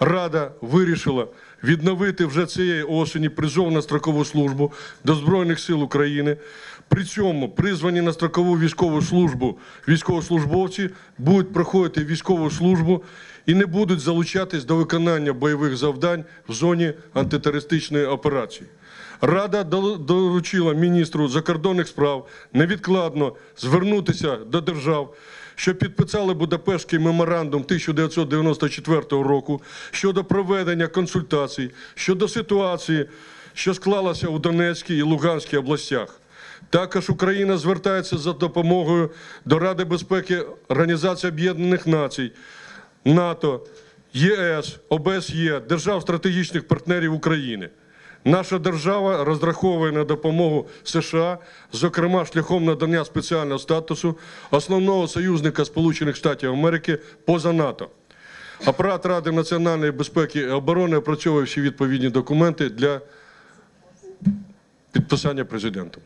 Рада вирішила відновити вже цієї осені призов на строкову службу до Збройних сил України. При цьому призвані на строкову військову службу військовослужбовці будуть проходити військову службу і не будуть залучатись до виконання бойових завдань в зоні антитерористичної операції. Рада доручила міністру закордонних справ невідкладно звернутися до держав, що підписали Будапештський меморандум 1994 року щодо проведення консультацій щодо ситуації, що склалася у Донецькій і Луганській областях. Також Україна звертається за допомогою до Ради безпеки Організації Об'єднаних Націй, НАТО, ЄС, ОБСЄ, держав стратегічних партнерів України. Наша держава розраховує на допомогу США, зокрема шляхом надання спеціального статусу основного союзника Сполучених Штатів Америки поза НАТО. Апарат Ради національної безпеки і оборони опрацьовує всі відповідні документи для підписання президентом.